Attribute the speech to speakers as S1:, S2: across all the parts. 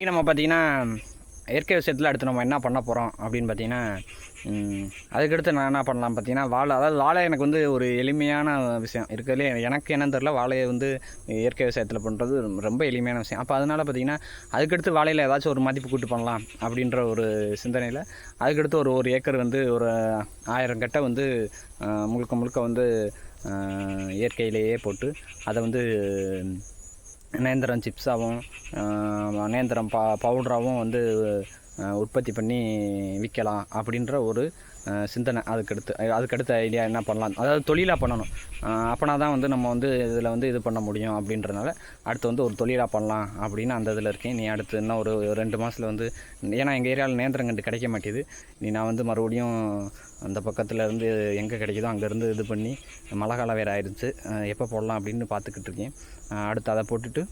S1: நம்ம பார்த்தீங்கன்னா இயற்கை விஷயத்தில் அடுத்து நம்ம என்ன பண்ண போகிறோம் அப்படின்னு பார்த்தீங்கன்னா அதுக்கடுத்து நான் என்ன பண்ணலாம் பார்த்தீங்கன்னா வாழை அதாவது வாழை எனக்கு வந்து ஒரு எளிமையான விஷயம். இருக்கிறதுலே எனக்கு என்னன்னு தெரில வாழையை வந்து இயற்கை விவசாயத்தில் பண்ணுறது ரொம்ப எளிமையான விஷயம். அப்போ அதனால் பார்த்தீங்கன்னா அதுக்கடுத்து வாழையில் ஏதாச்சும் ஒரு மதிப்பு கூட்டு பண்ணலாம் அப்படின்ற ஒரு சிந்தனையில் அதுக்கடுத்து ஒரு ஒரு ஏக்கர் வந்து ஒரு ஆயிரம் கட்டை வந்து முழுக்க முழுக்க வந்து இயற்கையிலேயே போட்டு அதை வந்து நேந்திரம் சிப்ஸாகவும் நேந்திரம் பா பவுடராகவும் வந்து உற்பத்தி பண்ணி விற்கலாம் அப்படின்ற ஒரு சிந்தனை அதுக்கடுத்து அதுக்கடுத்த ஐடியா என்ன பண்ணலாம்? அதாவது தொழிலாக பண்ணணும். அப்போனா தான் வந்து நம்ம வந்து இதில் வந்து இது பண்ண முடியும் அப்படின்றனால அடுத்து வந்து ஒரு தொழிலாக பண்ணலாம் அப்படின்னு அந்த இதில் இருக்கேன். நீ அடுத்து இன்னும் ஒரு ரெண்டு மாதத்தில் வந்து ஏன்னா எங்கள் ஏரியாவில் நேந்திரங்கண்டு கிடைக்க மாட்டேது நீ நான் வந்து மறுபடியும் அந்த பக்கத்தில் இருந்து எங்கே கிடைக்குதோ அங்கேருந்து இது பண்ணி மழை காலம் வேறு ஆயிடுச்சு. எப்போ போடலாம் அப்படின்னு பார்த்துக்கிட்டு இருக்கேன். அடுத்து அதை போட்டுட்டு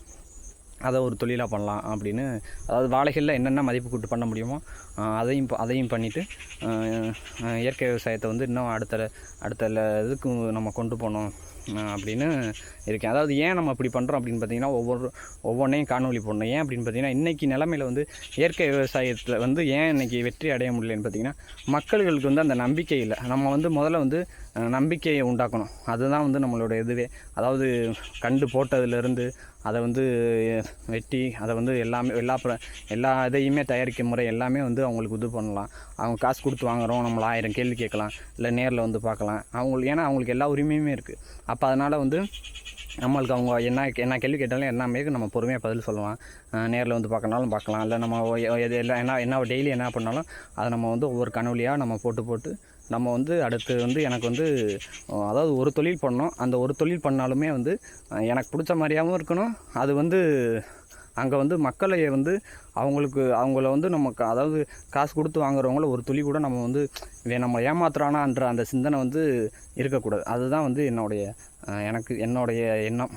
S1: அதை ஒரு தொழிலாக பண்ணலாம் அப்படின்னு அதாவது வாழைகளில் என்னென்ன மதிப்பு கூட்டு பண்ண முடியுமோ அதையும் ப- அதையும் பண்ணிவிட்டு இயற்கை விவசாயத்தை வந்து இன்னும் அடுத்த அடுத்த இதுக்கு நம்ம கொண்டு போகணும் அப்படின்னு இருக்கேன். அதாவது ஏன் நம்ம இப்படி பண்ணுறோம் அப்படின்னு பார்த்தீங்கன்னா ஒவ்வொரு ஒவ்வொன்றையும் காணொளி போடணும். ஏன் அப்படின்னு பார்த்தீங்கன்னா இன்றைக்கி நிலமையில வந்து இயற்கை விவசாயத்தில் வந்து ஏன் இன்னைக்கு வெற்றி அடைய முடியலன்னு பார்த்தீங்கன்னா மக்கள்களுக்கு வந்து அந்த நம்பிக்கை இல்லை. நம்ம வந்து முதல்ல வந்து நம்பிக்கையை உண்டாக்கணும். அதுதான் வந்து நம்மளோட இதுவே. அதாவது கண்டு போட்டதுலேருந்து அதை வந்து வெட்டி அதை வந்து எல்லாமே எல்லா எல்லா இதையுமே தயாரிக்கும் முறை எல்லாமே வந்து அவங்களுக்கு இது பண்ணலாம். அவங்க காசு கொடுத்து வாங்குகிறோம் நம்மளை ஆயிரம் கேள்வி கேட்கலாம் இல்லை நேரில் வந்து பார்க்கலாம். அவங்களுக்கு ஏன்னா அவங்களுக்கு எல்லா உரிமையுமே இருக்குது அப்போ அதனால் வந்து நம்மளுக்கு அவங்க என்ன என்ன கேள்வி கேட்டாலும் எல்லாமே நம்ம பொறுமையாக பதில் சொல்லலாம். நேரில் வந்து பார்க்கனாலும் பார்க்கலாம். இல்லை நம்ம எது எல்லாம் என்ன என்ன டெய்லி என்ன பண்ணாலும் அதை நம்ம வந்து ஒவ்வொரு கனவுலையாக நம்ம போட்டு போட்டு நம்ம வந்து அடுத்து வந்து எனக்கு வந்து அதாவது ஒரு தொழில் பண்ணோம். அந்த ஒரு தொழில் பண்ணாலுமே வந்து எனக்கு பிடிச்ச மாதிரியாகவும் இருக்கணும். அது வந்து அங்கே வந்து மக்களை வந்து அவங்களுக்கு அவங்கள வந்து நம்ம அதாவது காசு கொடுத்து வாங்குறவங்கள ஒரு துளி கூட நம்ம வந்து நம்ம ஏமாத்துறானான்ற அந்த சிந்தனை வந்து இருக்கக்கூடாது. அதுதான் வந்து என்னுடைய எனக்கு என்னுடைய எண்ணம்.